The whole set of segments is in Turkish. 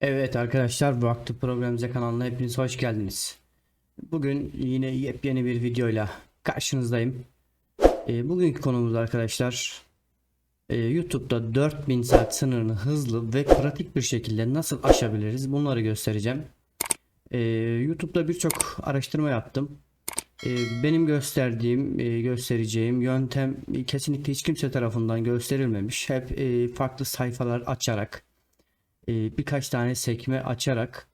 Evet arkadaşlar bu aktif programımıza kanalına hepiniz hoş geldiniz. Bugün yine yepyeni bir videoyla karşınızdayım. Ee, bugünkü konumuz arkadaşlar e, YouTube'da 4000 saat sınırını hızlı ve pratik bir şekilde nasıl aşabiliriz bunları göstereceğim. Ee, YouTube'da birçok araştırma yaptım. Ee, benim gösterdiğim, e, göstereceğim yöntem kesinlikle hiç kimse tarafından gösterilmemiş. Hep e, farklı sayfalar açarak e, birkaç tane sekme açarak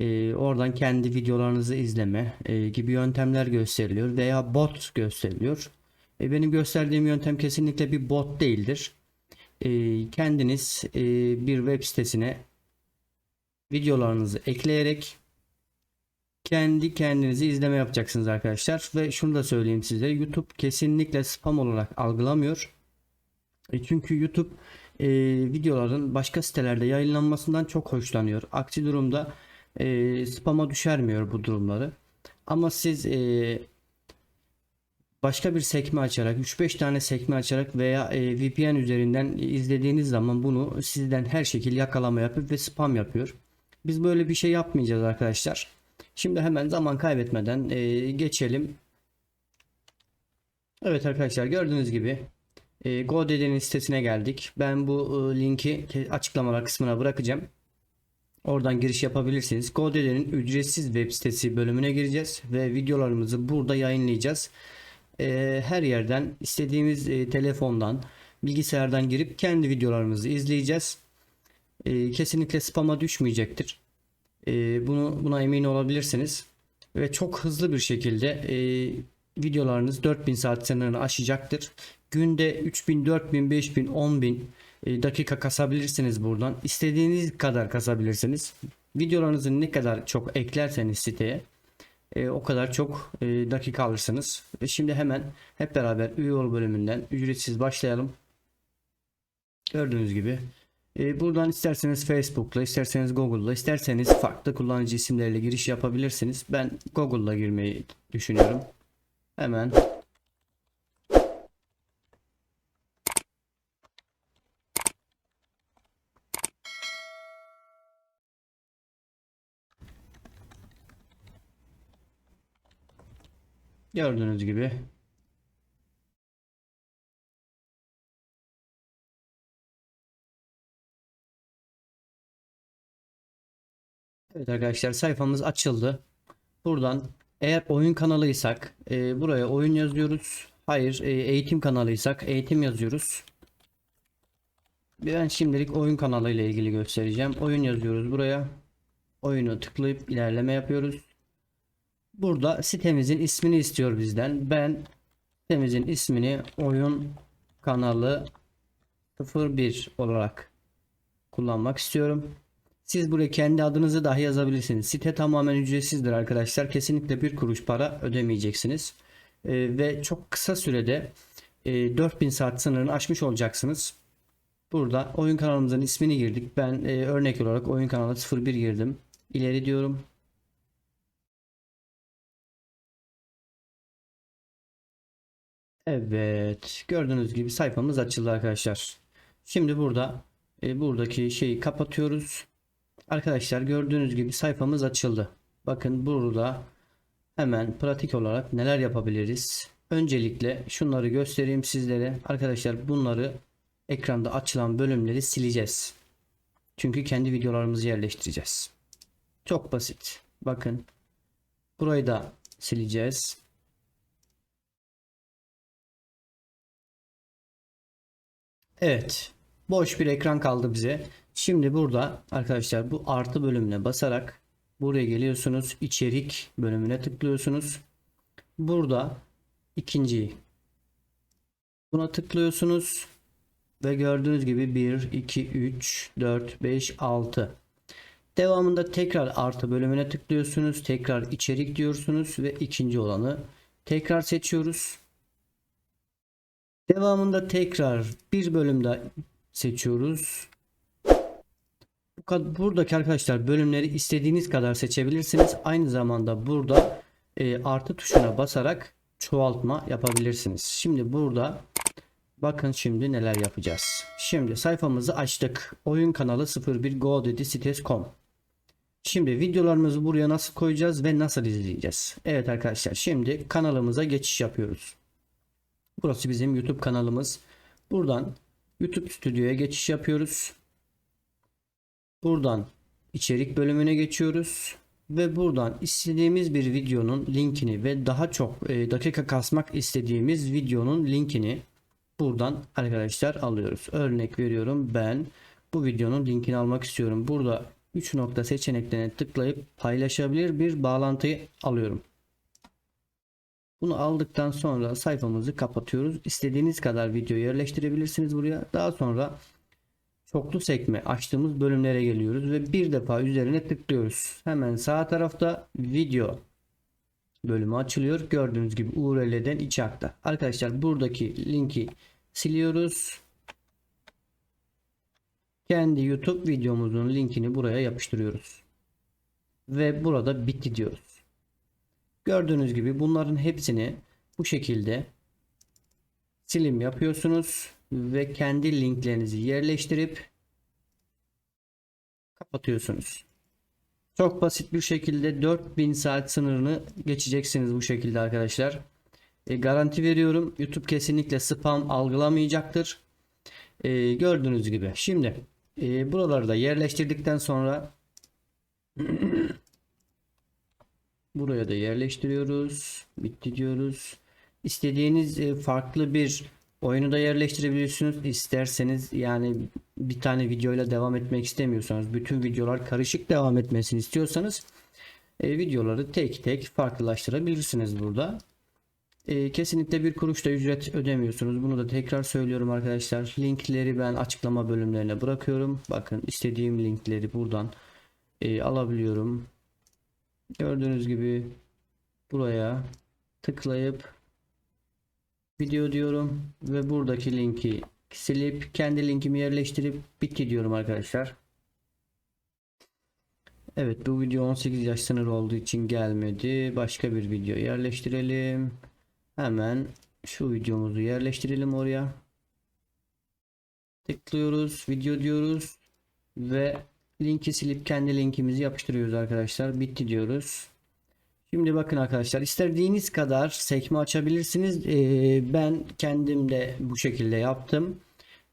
e, oradan kendi videolarınızı izleme e, gibi yöntemler gösteriliyor veya bot gösteriliyor. E, benim gösterdiğim yöntem kesinlikle bir bot değildir. E, kendiniz e, bir web sitesine videolarınızı ekleyerek kendi kendinizi izleme yapacaksınız arkadaşlar ve şunu da söyleyeyim size YouTube kesinlikle spam olarak algılamıyor. E, çünkü YouTube e, videoların başka sitelerde yayınlanmasından çok hoşlanıyor. Aksi durumda e, spama düşermiyor bu durumları. Ama siz e, başka bir sekme açarak 3-5 tane sekme açarak veya e, VPN üzerinden izlediğiniz zaman bunu sizden her şekilde yakalama yapıp ve spam yapıyor. Biz böyle bir şey yapmayacağız arkadaşlar. Şimdi hemen zaman kaybetmeden e, geçelim. Evet arkadaşlar gördüğünüz gibi e, GoDaddy'nin sitesine geldik. Ben bu e, linki açıklamalar kısmına bırakacağım. Oradan giriş yapabilirsiniz. GoDaddy'nin ücretsiz web sitesi bölümüne gireceğiz ve videolarımızı burada yayınlayacağız. E, her yerden istediğimiz e, telefondan, bilgisayardan girip kendi videolarımızı izleyeceğiz. E, kesinlikle spama düşmeyecektir. E, bunu buna emin olabilirsiniz. Ve çok hızlı bir şekilde e, videolarınız 4000 saat sınırını aşacaktır. Günde 3000, 4000, 5000, 10000 e, dakika kasabilirsiniz buradan. İstediğiniz kadar kasabilirsiniz. Videolarınızı ne kadar çok eklerseniz siteye e, o kadar çok e, dakika alırsınız. Ve şimdi hemen hep beraber üye ol bölümünden ücretsiz başlayalım. Gördüğünüz gibi e, buradan isterseniz Facebook'la, isterseniz Google'la, isterseniz farklı kullanıcı isimleriyle giriş yapabilirsiniz. Ben Google'la girmeyi düşünüyorum. Hemen gördüğünüz gibi Evet arkadaşlar sayfamız açıldı. Buradan eğer oyun kanalıysak e, buraya oyun yazıyoruz. Hayır e, eğitim kanalıysak eğitim yazıyoruz. Ben şimdilik oyun kanalı ile ilgili göstereceğim. Oyun yazıyoruz buraya. Oyunu tıklayıp ilerleme yapıyoruz. Burada sitemizin ismini istiyor bizden. Ben sitemizin ismini oyun kanalı 01 olarak kullanmak istiyorum. Siz buraya kendi adınızı dahi yazabilirsiniz. Site tamamen ücretsizdir arkadaşlar. Kesinlikle bir kuruş para ödemeyeceksiniz. Ee, ve çok kısa sürede e, 4000 saat sınırını aşmış olacaksınız. Burada oyun kanalımızın ismini girdik. Ben e, örnek olarak oyun kanalı 01 girdim. İleri diyorum. Evet. Gördüğünüz gibi sayfamız açıldı arkadaşlar. Şimdi burada e, buradaki şeyi kapatıyoruz. Arkadaşlar gördüğünüz gibi sayfamız açıldı. Bakın burada hemen pratik olarak neler yapabiliriz? Öncelikle şunları göstereyim sizlere. Arkadaşlar bunları ekranda açılan bölümleri sileceğiz. Çünkü kendi videolarımızı yerleştireceğiz. Çok basit. Bakın. Burayı da sileceğiz. Evet. Boş bir ekran kaldı bize. Şimdi burada arkadaşlar bu artı bölümüne basarak buraya geliyorsunuz. içerik bölümüne tıklıyorsunuz. Burada ikinci buna tıklıyorsunuz. Ve gördüğünüz gibi 1, 2, 3, 4, 5, 6. Devamında tekrar artı bölümüne tıklıyorsunuz. Tekrar içerik diyorsunuz ve ikinci olanı tekrar seçiyoruz. Devamında tekrar bir bölümde seçiyoruz. Buradaki arkadaşlar bölümleri istediğiniz kadar seçebilirsiniz. Aynı zamanda burada e, artı tuşuna basarak çoğaltma yapabilirsiniz. Şimdi burada bakın şimdi neler yapacağız. Şimdi sayfamızı açtık. Oyun kanalı 01 Go dedi sites.com. Şimdi videolarımızı buraya nasıl koyacağız ve nasıl izleyeceğiz? Evet arkadaşlar şimdi kanalımıza geçiş yapıyoruz. Burası bizim YouTube kanalımız. Buradan YouTube Stüdyo'ya geçiş yapıyoruz. Buradan içerik bölümüne geçiyoruz ve buradan istediğimiz bir videonun linkini ve daha çok e, dakika kasmak istediğimiz videonun linkini buradan arkadaşlar alıyoruz. Örnek veriyorum ben bu videonun linkini almak istiyorum. Burada 3 nokta seçeneklerine tıklayıp paylaşabilir bir bağlantıyı alıyorum. Bunu aldıktan sonra sayfamızı kapatıyoruz. İstediğiniz kadar video yerleştirebilirsiniz buraya. Daha sonra çoklu sekme açtığımız bölümlere geliyoruz ve bir defa üzerine tıklıyoruz. Hemen sağ tarafta video bölümü açılıyor. Gördüğünüz gibi URL'den içe aktar. Arkadaşlar buradaki linki siliyoruz. Kendi YouTube videomuzun linkini buraya yapıştırıyoruz. Ve burada bitti diyoruz. Gördüğünüz gibi bunların hepsini bu şekilde silim yapıyorsunuz ve kendi linklerinizi yerleştirip kapatıyorsunuz. Çok basit bir şekilde 4000 saat sınırını geçeceksiniz bu şekilde arkadaşlar. E, garanti veriyorum YouTube kesinlikle spam algılamayacaktır. E, gördüğünüz gibi. Şimdi e, buraları da yerleştirdikten sonra buraya da yerleştiriyoruz. Bitti diyoruz. İstediğiniz e, farklı bir oyunu da yerleştirebilirsiniz. İsterseniz yani bir tane videoyla devam etmek istemiyorsanız, bütün videolar karışık devam etmesini istiyorsanız e, videoları tek tek farklılaştırabilirsiniz burada. E, kesinlikle bir kuruş da ücret ödemiyorsunuz. Bunu da tekrar söylüyorum arkadaşlar. Linkleri ben açıklama bölümlerine bırakıyorum. Bakın istediğim linkleri buradan alabiliyorum. Gördüğünüz gibi buraya tıklayıp video diyorum ve buradaki linki silip kendi linkimi yerleştirip bitti diyorum arkadaşlar. Evet bu video 18 yaş sınırı olduğu için gelmedi. Başka bir video yerleştirelim. Hemen şu videomuzu yerleştirelim oraya. Tıklıyoruz, video diyoruz ve linki silip kendi linkimizi yapıştırıyoruz arkadaşlar. Bitti diyoruz. Şimdi bakın arkadaşlar istediğiniz kadar sekme açabilirsiniz. Ee, ben kendim de bu şekilde yaptım.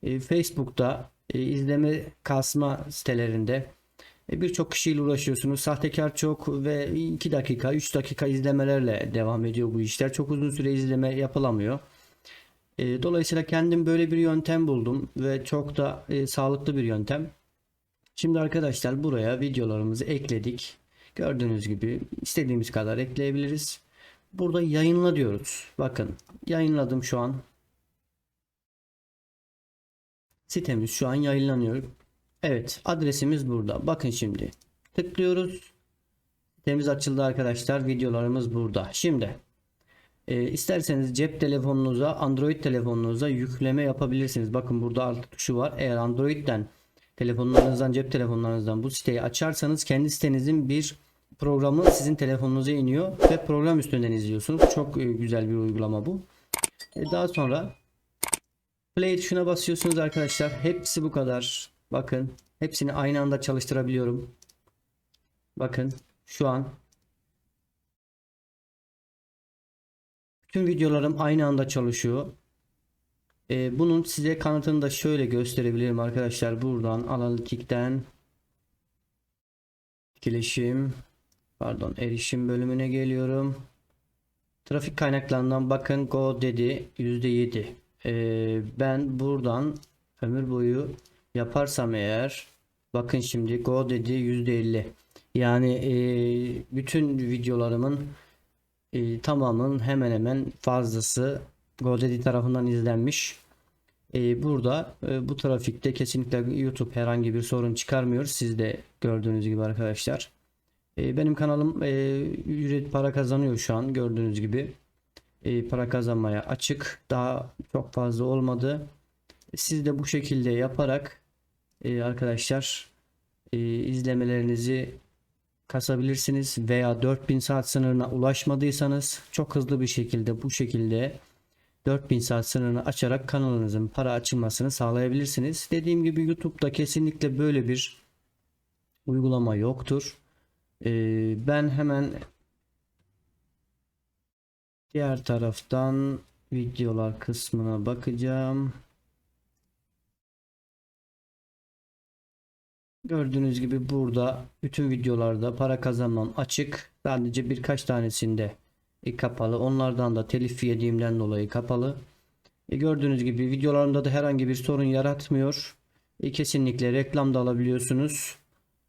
Ee, Facebook'ta e, izleme kasma sitelerinde e, birçok kişiyle uğraşıyorsunuz. Sahtekar çok ve 2 dakika 3 dakika izlemelerle devam ediyor bu işler. Çok uzun süre izleme yapılamıyor. E, dolayısıyla kendim böyle bir yöntem buldum ve çok da e, sağlıklı bir yöntem. Şimdi arkadaşlar buraya videolarımızı ekledik. Gördüğünüz gibi istediğimiz kadar ekleyebiliriz. Burada yayınla diyoruz. Bakın yayınladım şu an. Sitemiz şu an yayınlanıyor. Evet adresimiz burada. Bakın şimdi tıklıyoruz. Sitemiz açıldı arkadaşlar. Videolarımız burada. Şimdi e, isterseniz cep telefonunuza Android telefonunuza yükleme yapabilirsiniz. Bakın burada alt tuşu var. Eğer Android'den telefonlarınızdan cep telefonlarınızdan bu siteyi açarsanız kendi sitenizin bir programı sizin telefonunuza iniyor ve program üstünden izliyorsunuz. Çok e, güzel bir uygulama bu. E, daha sonra play tuşuna basıyorsunuz arkadaşlar. Hepsi bu kadar. Bakın hepsini aynı anda çalıştırabiliyorum. Bakın şu an bütün videolarım aynı anda çalışıyor. Ee, bunun size kanıtını da şöyle gösterebilirim arkadaşlar. Buradan analitikten etkileşim pardon erişim bölümüne geliyorum. Trafik kaynaklarından bakın go dedi %7. Ee, ben buradan ömür boyu yaparsam eğer bakın şimdi go dedi %50 yani e, bütün videolarımın e, tamamının hemen hemen fazlası GoDaddy tarafından izlenmiş. E, burada e, bu trafikte kesinlikle YouTube herhangi bir sorun çıkarmıyor. Siz de gördüğünüz gibi arkadaşlar. E, benim kanalım e, ücret para kazanıyor şu an gördüğünüz gibi. E, para kazanmaya açık. Daha çok fazla olmadı. Siz de bu şekilde yaparak e, arkadaşlar e, izlemelerinizi kasabilirsiniz veya 4000 saat sınırına ulaşmadıysanız çok hızlı bir şekilde bu şekilde 4000 saat sınırını açarak kanalınızın para açılmasını sağlayabilirsiniz. Dediğim gibi YouTube'da kesinlikle böyle bir uygulama yoktur. Ee, ben hemen diğer taraftan videolar kısmına bakacağım. Gördüğünüz gibi burada bütün videolarda para kazanmam açık. Sadece birkaç tanesinde e, kapalı. Onlardan da telif yediğimden dolayı kapalı. E, gördüğünüz gibi videolarımda da herhangi bir sorun yaratmıyor. E, kesinlikle reklam da alabiliyorsunuz.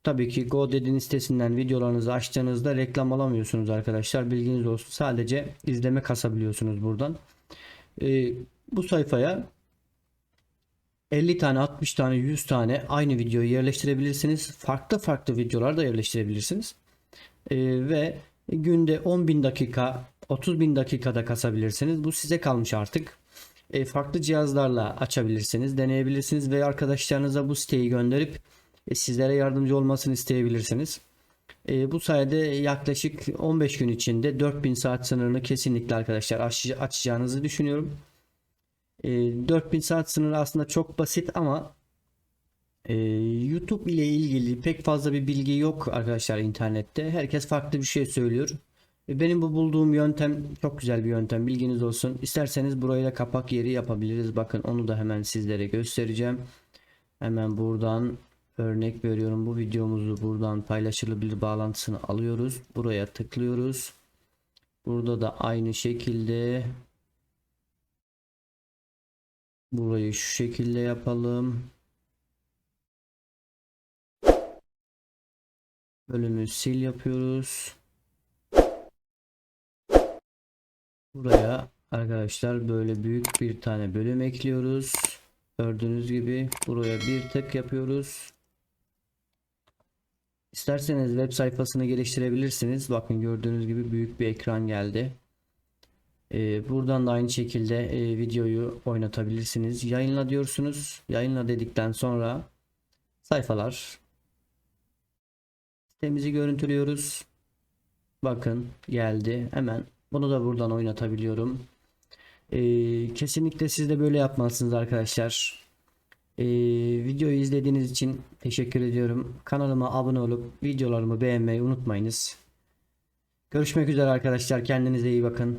Tabii ki GoDaddy'nin sitesinden videolarınızı açtığınızda reklam alamıyorsunuz arkadaşlar. Bilginiz olsun. Sadece izleme kasabiliyorsunuz buradan. E, bu sayfaya 50 tane, 60 tane, 100 tane aynı videoyu yerleştirebilirsiniz. Farklı farklı videolar da yerleştirebilirsiniz. Ee, ve günde 10.000 dakika, 30.000 dakikada kasabilirsiniz. Bu size kalmış artık. Ee, farklı cihazlarla açabilirsiniz, deneyebilirsiniz ve arkadaşlarınıza bu siteyi gönderip e, sizlere yardımcı olmasını isteyebilirsiniz. Ee, bu sayede yaklaşık 15 gün içinde 4000 saat sınırını kesinlikle arkadaşlar aç- açacağınızı düşünüyorum. E, 4000 saat sınırı aslında çok basit ama e, YouTube ile ilgili pek fazla bir bilgi yok arkadaşlar internette. Herkes farklı bir şey söylüyor. E, benim bu bulduğum yöntem çok güzel bir yöntem. Bilginiz olsun. İsterseniz burayı da kapak yeri yapabiliriz. Bakın onu da hemen sizlere göstereceğim. Hemen buradan örnek veriyorum. Bu videomuzu buradan paylaşılabilir bağlantısını alıyoruz. Buraya tıklıyoruz. Burada da aynı şekilde Burayı şu şekilde yapalım. Bölümü sil yapıyoruz. Buraya arkadaşlar böyle büyük bir tane bölüm ekliyoruz. Gördüğünüz gibi buraya bir tık yapıyoruz. İsterseniz web sayfasını geliştirebilirsiniz. Bakın gördüğünüz gibi büyük bir ekran geldi. Ee, buradan da aynı şekilde e, videoyu oynatabilirsiniz. Yayınla diyorsunuz. Yayınla dedikten sonra sayfalar sitemizi görüntülüyoruz. Bakın geldi. Hemen bunu da buradan oynatabiliyorum. Ee, kesinlikle siz de böyle yapmalısınız arkadaşlar. Ee, videoyu izlediğiniz için teşekkür ediyorum. Kanalıma abone olup videolarımı beğenmeyi unutmayınız. Görüşmek üzere arkadaşlar. Kendinize iyi bakın.